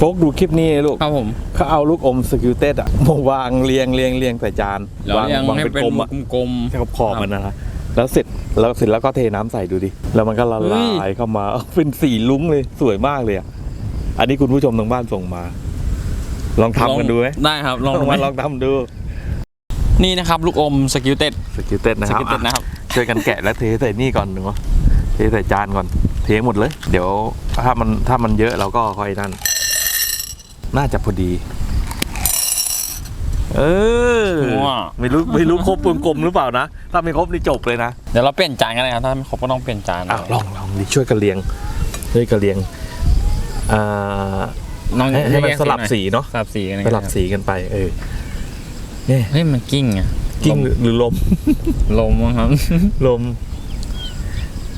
โฟกดูคลิปนี้ลูกครับผมเขาเอาลูกอมสกิลเต็ดอะมาวางเรียงเรียงเรียงใส่จานแล้ววางยังวางให้เป็นเป็นกลมอะกลมแค่ขอบมันนะฮะแล้วเสร็จแล้วเสร็จแล้วก็เทน้ำใส่ดูดิ แล้วมันก็ละเฮ้ลายยเข้ามาเป็นสีลุ้งเลยสวยมากเลยอะอันนี้คุณผู้ชมทางบ้านส่งมา ลองๆทำกันดูไหมได้ครับ ลองลดูองไหมมาลองทำดู นี่นะครับ ลูกอมสกิลเต็ดสกิลเต็ดนะสครับกิลเต็ดอะนะครับช่วยกันแกะแล้วเทใส่นี่ก่อนหนึ่งวะเทใส่จานก่อน เทหมดเลย เดี๋ยวถ้ามันถ้ามันเยอะเราก็ค่อยนั่น น่าจะพอดี เออว้าวไม่รู้ไม่รู้ครบกลมๆหรือเปล่านะ ถ้าไม่ครบนี่จบเลยนะเดี๋ยวเราเปลี่ยนจานกันเลยครับถ้าไม่ครบก็ต้องเปลี่ยนจานอะลองลองดิช่วยกันเรียงช่วยกันเรียงอ่าน้องให้ให้มันแยกสลับหอยสีเนาะสลับสีกันสลับสีกันไป เออเนี่ยเฮ้ยมันกิ้งอะกิ้งหรือหรือลม ลมมั้งครับ ลม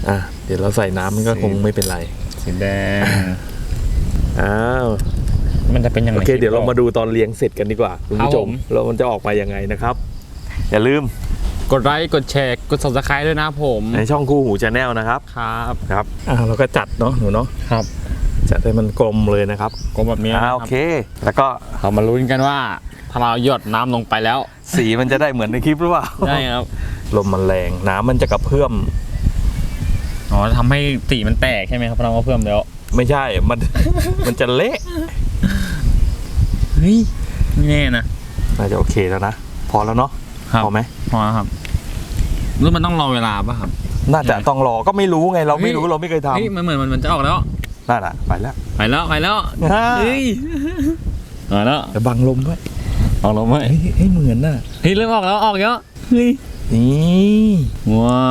อะ เดี๋ยวเราใส่น้ำมันก็คงไม่เป็นไร สีแดง อ้าว มันจะเป็นยังไงโอเคเดี๋ยวเรามาดูตอนเลี้ยงเสร็จกันดีกว่าคุณผู้ชมครับผมแล้วมันจะออกมายังไงนะครับ อย่าลืมกดไลค์กดแชร์กด subscribe ด้วยนะครับผมในช่องคู่หูชาแนลนะครับครับครับอ่าเราก็จัดเนาะหนูเนาะครับ จัดให้มันกลมเลยนะครับกลมแบบนี้นะอ่ารับโอเค แล้วก็เรามาลุ้นกันว่าถ้าเราหยดน้ำลงไปแล้ว สีมันจะได้เหมือนในคลิปหรือเปล่าได้ครับลมมันแรงน้ำมันจะกระเพื่อมอ๋อทำให้สีมันแตกใช่ไหมครับเราก็เพิ่มแล้ว ไม่ใช่มันมันจะเละ เฮ้ยไม่แน่นะ น่าจะโอเคแล้วนะพอแล้วเนาะครับ พอไหมพอครับหรือมันต้องรอเวลาป่ะครับ น่าจะต้องรอก็ไม่รู้ไงเราไม่รู้เฮ้ย เราไม่เคยทเฮ้ยมันเหมือนมันมันจะออกแล้วำนั่นแหละไปแล้ว ไปแล้วไปแล้วเฮ้ยมาแล้วจะบังลมด้วยออกแล้วไหมเฮ้ยเฮ้ยเหมือนน่ะเฮ้ยเริ่มออกแล้วออกแล้วเฮ้ยนี่ว้า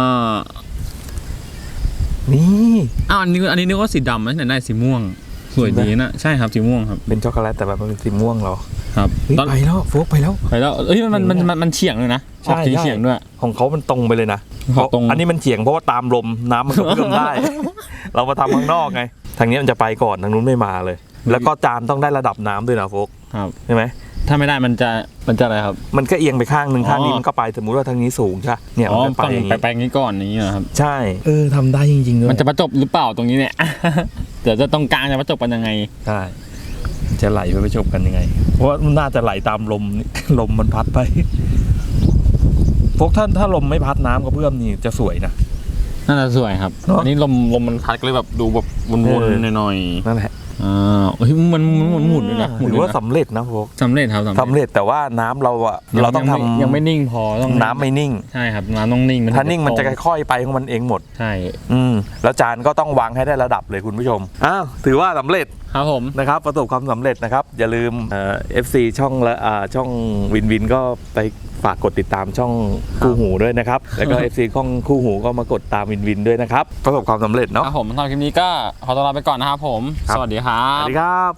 นี่ อ้าวอันนี้อันนี้นึกว่าสีดำนะแต่ได้สีม่วง สวยดีนะใช่ครับสีม่วงครับเป็นช็อกโกแลตแต่แบบมันเป็นสีม่วงเหรอครับเฮ้ยตอนไปแล้วโฟกไปแล้วไปแล้วเอ้ยมันมันมันมันเฉียงเลยนะใช่ออกสีใช่เฉียงด้วยของเขามันตรงไปเลยนะเขาตรงอันนี้มันเฉียงเพราะว่าตามลมน้ำมันกระเพื่อมได้ เรามาทำข้างนอกไง ทางนี้มันจะไปก่อนทางนู้นไม่มาเลย แล้วก็จานต้องได้ระดับน้ำด้วยนะโฟกครับใช่ไหมถ้าไม่ได้มันจะมันจะอะไรครับ มันก็เอียงไปข้างหนึ่งอ๋อข้างนี้มันก็ไปสมมุติว่าทางนี้สูงใช่ปะเนี่ยอ๋อมันก็ไปต้องอย่างไปงี้ไปอย่างนี้ก่อนอย่างนี้นะครับใช่เออทำได้จริงๆด้วยมันจะประจบหรือเปล่าตรงนี้เนี่ย เดี๋ยวจะตรงกลางจะประจบกันยังไง ใช่จะไหลไปประจบกันยังไง เพราะว่ามันน่าจะไหลตามลมนี่ ลมมันพัดไปพวกท่านถ้าลมไม่พัดน้ำกระเพื่อมนี่จะสวยนะ น่าจะสวยครับเนอะ อันนี้ลมลมมันพัดก็เลยแบบดูแบบวนเออๆหน่อยนั่นแหละๆ อ่าเฮ้ยมันมันหมุนหมุนด้วยนะหมุนถืด้อวยว่านะสำเร็จนะพวกสำเร็จครับสำเร็จแต่ว่าน้ำเราอะเราต้องทำยังไม่ยังไม่นิ่งพอต้องน้ำไม่นิ่ง ใช่ครับน้ำต้องนิ่งถ้านิ่งมันจะตรงค่อยๆไปของมันเองหมด ใช่ อืมแล้วจานก็ต้องวางให้ได้ระดับเลยคุณผู้ชมอ้าวถือว่าสำเร็จครับผมนะครับประสบความสำเร็จนะครับ อย่าลืมเอ่อฟซีช่องละอ่าช่องวินวินก็ไป ฝากกดติดตามช่องคู่หูด้วยนะครับ แล้วก็ FC ช่องคู่หูก็มากดตามวินวินด้วยนะครับ ประสบความสำเร็จคเนาะรับผมสำหรับคลิปนี้ก็ขอตัวลาไปก่อนนะครับผม ครับ สวัสดีครัสบวัสดีครับ